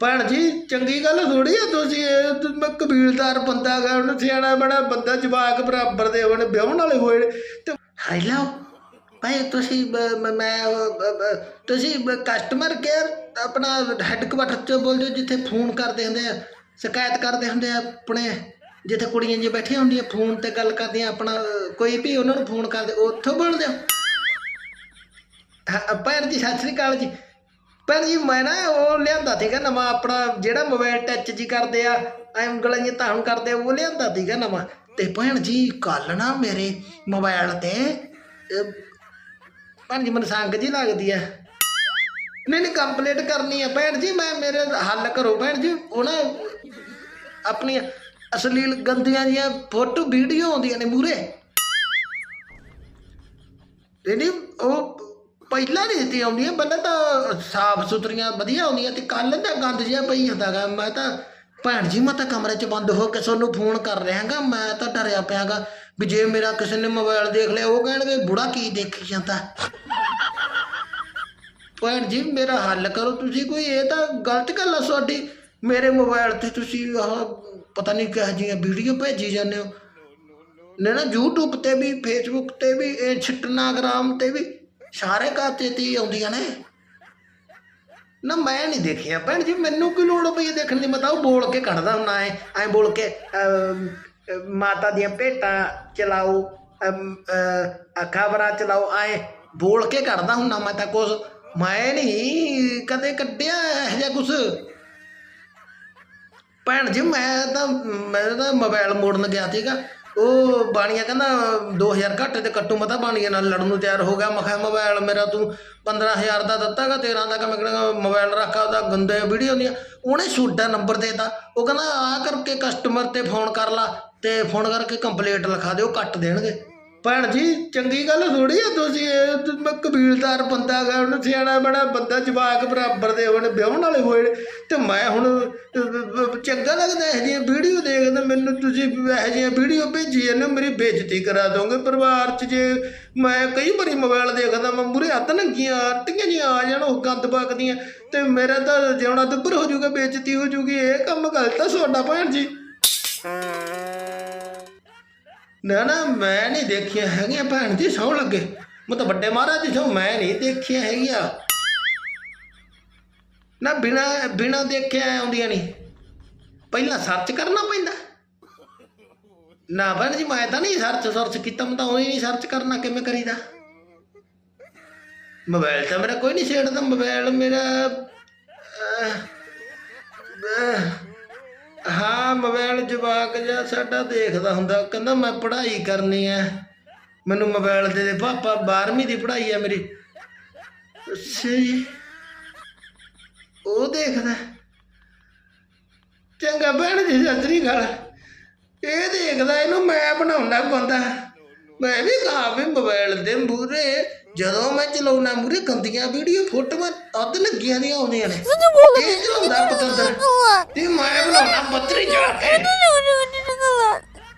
ਭੈਣ ਜੀ ਚੰਗੀ ਗੱਲ ਥੋੜੀ ਆ ਤੁਸੀਂ ਇਹ ਤੇ ਮੈਂ ਕਬੀਲਦਾਰ ਬੰਦਾ ਗਾ ਉਹਨੂੰ ਸਿਆਣਾ ਬੜਾ ਬੰਦਾ ਜਵਾਕ ਬਰਾਬਰ ਦੇ ਹੋਣ ਵਿਆਹਣ ਵਾਲੇ ਹੋਏ ਨੇ। ਤੇ ਹੈਲੋ ਭਾਈ ਤੁਸੀਂ ਬ- ਮ- ਮੈਂ ਉਹ, ਬ- ਬ- ਤੁਸੀਂ ਕਸਟਮਰ ਕੇਅਰ ਆਪਣਾ ਹੈੱਡਕੁਆਟਰ ਚੋਂ ਬੋਲਦੇ ਹੋ ਜਿੱਥੇ ਫੋਨ ਕਰਦੇ ਹੁੰਦੇ ਆ ਸ਼ਿਕਾਇਤ ਕਰਦੇ ਹੁੰਦੇ ਆ ਆਪਣੇ ਜਿੱਥੇ ਕੁੜੀਆਂ ਜੀ ਬੈਠੀਆਂ ਹੁੰਦੀਆਂ ਫੋਨ ਤੇ ਗੱਲ ਕਰਦੀਆਂ ਆਪਣਾ ਅਹ, ਕੋਈ ਵੀ ਉਹਨਾਂ ਨੂੰ ਫੋਨ ਕਰਦੇ ਉੱਥੋਂ ਬੋਲਦੇ ਹੋ। ਹਾਂ, ਭੈਣ ਜੀ ਸਤਿ ਸ੍ਰੀ ਅਕਾਲ ਜੀ। ਭੈਣ ਜੀ ਮੈਂ ਨਾ ਉਹ ਲਿਆਂਦਾ ਸੀਗਾ ਨਵਾਂ ਆਪਣਾ ਜਿਹੜਾ ਮੋਬਾਈਲ ਟੱਚ ਜੀ ਕਰਦੇ ਆ ਐ ਉਂਗਲਾਂ ਜਿਹੀਆਂ ਧਾਣ ਕਰਦੇ ਆ ਉਹ ਲਿਆਂਦਾ ਸੀਗਾ ਨਵਾਂ। ਤੇ ਭੈਣ ਜੀ ਕੱਲ ਨਾ ਮੇਰੇ ਮੋਬਾਈਲ ਤੇ ਅਹ, ਭੈਣ ਜੀ ਮੈਨੂੰ ਸੰਗ ਜੀ ਲੱਗਦੀ ਆ। ਨਹੀਂ ਨਹੀਂ ਕੰਪਲੀਟ ਕਰਨੀ ਆ। ਭੈਣ ਜੀ ਮੈਂ ਮੇਰੇ ਹੱਲ ਕਰੋ ਭੈਣ ਜੀ। ਉਹ ਨਾ ਆਪਣੀਆਂ ਅਸਲੀਲ ਗੰਦੀਆਂ ਜੀਆਂ ਫੋਟੋ ਵੀਡੀਓ ਆਉਂਦੀਆਂ ਨੇ ਮੂਰੇ ਤੇ ਉਹ ਪਹਿਲਾਂ ਨਹੀਂ ਸੀ ਆਉਂਦੀਆਂ ਪਹਿਲਾਂ ਤਾਂ ਸਾਫ਼ ਸੁਥਰੀਆਂ ਵਧੀਆ ਆਉਂਦੀਆਂ ਤੇ ਕੱਲ ਤਾਂ ਗੰਦ ਜਿਹਾ ਪਈ ਹੁੰਦਾਗਾ ਮੈਂ ਤਾਂ ਭੈਣ ਜੀ ਮੈਂ ਤਾਂ ਕਮਰੇ 'ਚ ਬੰਦ ਹੋ ਕੇ ਤੁਹਾਨੂੰ ਫੋਨ ਕਰ ਰਿਹਾਗਾ ਮੈਂ ਤਾਂ ਡਰਿਆ ਪਿਆਗਾ ਵੀ ਜੇ ਮੇਰਾ ਕਿਸੇ ਨੇ ਮੋਬਾਈਲ ਦੇਖ ਲਿਆ, ਉਹ ਕਹਿਣਗੇ, ਬੁੜਾ ਕੀ ਦੇਖੀ ਜਾਂਦਾ? ਭੈਣ ਜੀ, ਮੇਰਾ ਹੱਲ ਕਰੋ ਤੁਸੀਂ ਕੋਈ, ਇਹ ਤਾਂ ਗਲਤ ਗੱਲ ਆ ਤੁਹਾਡੀ ਮੇਰੇ ਮੋਬਾਈਲ ਤੇ ਤੁਸੀਂ ਆਹ ਪਤਾ ਨਹੀਂ ਕਿਹੋ ਜਿਹੀਆਂ ਵੀਡੀਓ ਭੇਜੀ ਜਾਂਦੇ ਹੋ। ਨੇ ਨਾ YouTube ਤੇ ਵੀ, Facebook ਤੇ ਵੀ, ਇੰਸਟਾਗ੍ਰਾਮ ਤੇ ਵੀ। ਸਾਰੇ ਕਾਤੇ ਤੇ ਹੀ ਆਉਂਦੀਆਂ ਨੇ। ਨਾ ਮੈਂ ਨਹੀਂ ਦੇਖਿਆ। ਭੈਣ ਜੀ ਮੈਨੂੰ ਕੀ ਲੋੜ ਪਈ ਦੇਖਣ ਦੀ? ਮੈਂ ਤਾਂ ਉਹ ਬੋਲ ਕੇ ਕੱਢਦਾ ਹੁੰਦਾ ਐ। ਐ ਬੋਲ ਕੇ ਮਾਤਾ ਦੀਆਂ ਭੇਟਾਂ ਚਲਾਓ ਅਮ, ਅ, ਖਬਰਾਂ ਚਲਾਓ ਐ ਬੋਲ ਕੇ ਕੱਢਦਾ ਹੁੰਦਾ ਮੈਂ ਤਾਂ ਕੁਛ। ਮੈਂ ਨਹੀਂ ਕਦੇ ਕੱਢਿਆ ਇਹੋ ਜਿਹਾ ਕੁਛ। ਭੈਣ ਜੀ ਮੈਂ ਤਾਂ ਮੈਂ ਤਾਂ ਮੋਬਾਈਲ ਮੋੜਨ ਗਿਆ ਸੀਗਾ। ਉਹ ਬਾਣੀਆ ਕਹਿੰਦਾ 2000 ਘੱਟ ਤੇ ਕੱਟੂ ਮਤਾ ਬਾਣੀਆ ਨਾਲ ਲੜਨ ਨੂੰ ਤਿਆਰ ਹੋ ਗਿਆ। ਮਖਾ ਕਿਹਾ, ਮੋਬਾਈਲ ਮੇਰਾ ਤੂੰ 15000 ਦਾ ਦਿੱਤਾਗਾ 13 ਦਾ ਕਿ ਮੈਂ ਕਹਿੰਦਾ ਮੋਬਾਈਲ ਰੱਖਾ ਉਹਦਾ ਗੰਦੇ ਵੀਡੀਓ ਹੁੰਦੀਆਂ। ਉਹਨੇ ਛੋਟਾ ਨੰਬਰ ਦੇਤਾ। ਉਹ ਕਹਿੰਦਾ ਆ ਕਰਕੇ ਕਸਟਮਰ ਤੇ ਫੋਨ ਕਰ ਲਾ ਤੇ ਫੋਨ ਕਰਕੇ ਕੰਪਲੀਟ ਲਿਖਾ ਦਿਓ ਕੱਟ ਦੇਣਗੇ। ਭੈਣ ਜੀ, ਚੰਗੀ ਗੱਲ ਥੋੜੀ ਆ ਤੁਸੀਂ, ਇਹ ਮੈਂ ਕਬੀਲਦਾਰ ਬੰਦਾ ਗਾ ਉਹਨੂੰ ਸਿਆਣਾ ਬੜਾ ਬੰਦਾ, ਜਵਾਕ ਬਰਾਬਰ ਦੇ ਹੋਣ ਵਿਆਹਣ ਵਾਲੇ ਹੋਏ ਨੇ। ਤੇ ਮੈਂ ਹੁਣ ਚੰਗਾ ਲੱਗਦਾ ਇਹ ਜਿਹੀਆਂ ਵੀਡੀਓ ਦੇਖਦਾ, ਮੈਨੂੰ ਤੁਸੀਂ ਇਹ ਜਿਹੀਆਂ ਵੀਡੀਓ ਭੇਜੀ ਜਾਂਦੇ ਮੇਰੀ ਬੇਇੱਜ਼ਤੀ ਕਰਾ ਦੋਗੇ। ਪਰਿਵਾਰ 'ਚ ਜੇ ਮੈਂ ਕਈ ਵਾਰੀ ਮੋਬਾਈਲ ਦੇਖਦਾ, ਮੈਂ ਮੂਰੇ ਹੱਥ ਨੰਗੀਆਂ, ਆਟੀਆਂ ਜਿਹੀਆਂ ਆ ਜਾਣ, ਉਹ ਗੰਦ ਬਕਦੀਆਂ ਤੇ ਮੇਰਾ ਤਾਂ ਜਿਉਣਾ ਦੁੱਬਰ ਹੋ ਜਾਊਗਾ, ਬੇਇੱਜ਼ਤੀ ਹੋ ਜਾਊਗੀ, ਇਹ ਕੰਮ ਗਲਤ ਆ ਤੁਹਾਡਾ ਭੈਣ ਜੀ। ਨਾ ਨਾ, ਮੈਂ ਨਹੀਂ ਦੇਖੀਆਂ ਹੈਗੀਆਂ ਭੈਣ ਜੀ ਸੌ ਲੱਗੇ। ਮੈਂ ਤਾਂ ਵੱਡੇ ਮਹਾਰਾਜ ਜੀ ਸੌ, ਮੈਂ ਨਹੀਂ ਦੇਖੀਆਂ ਹੈਗੀਆਂ। ਨਾ, ਬਿਨਾ ਬਿਨਾ ਦੇਖਿਆ ਆਉਂਦੀਆਂ ਨਹੀਂ। ਪਹਿਲਾਂ ਸਰਚ ਕਰਨਾ ਪੈਂਦਾ। ਨਾ ਭੈਣ ਜੀ, ਮੈਂ ਤਾਂ ਨਹੀਂ ਸਰਚ ਸਰਚ ਕੀਤਾ, ਮੈਂ ਤਾਂ ਉਹੀ ਨਹੀਂ ਸਰਚ ਕਰਨਾ ਕਿਵੇਂ ਕਰੀਦਾ। ਮੋਬਾਈਲ ਤਾਂ ਮੇਰਾ ਕੋਈ ਨਹੀਂ ਛੇੜਦਾ, ਮੋਬਾਈਲ ਮੇਰਾ ਹਾਂ, ਮੋਬਾਈਲ ਜਵਾਕ ਜਿਹਾ ਸਾਡਾ ਦੇਖਦਾ ਹੁੰਦਾ, ਕਹਿੰਦਾ ਮੈਂ ਪੜ੍ਹਾਈ ਕਰਨੀ ਐ। ਮੈਨੂੰ ਮੋਬਾਈਲ ਦੇ ਦੇ, ਪਾਪਾ 12ਵੀਂ ਦੀ ਪੜ੍ਹਾਈ ਐ ਮੇਰੀ। ਅੱਛਾ ਜੀ। ਉਹ ਦੇਖਦਾ। ਚੰਗਾ ਭੈਣ ਜੀ ਸੱਜਰੀ ਗੱਲ ਇਹ ਦੇਖਦਾ, ਇਹਨੂੰ ਮੈਂ ਬਣਾਉਣਾ ਬੰਦਾ ਮੈਂ ਵੀ ਕਹਾ ਵੀ ਮੋਬਾਈਲ ਦੇ ਮੂਰੇ ਜਦੋਂ ਮੈਂ ਚਲਾਉਣਾ ਮੂਰੇ ਗੰਦੀਆਂ ਵੀਡੀਓ ਫੋਟੋਆਂ ਅੱਧ ਲੱਗੀਆਂ ਦੀਆਂ ਆਉਂਦੀਆਂ ਨੇ। ਇਹ ਚਲਾਉਂਦਾ ਪਤੰਦਰ। ਤੇ ਮੈਂ ਬਣਾਉਣਾ ਬੱਤਰੀ ਜਾ ਕੇ।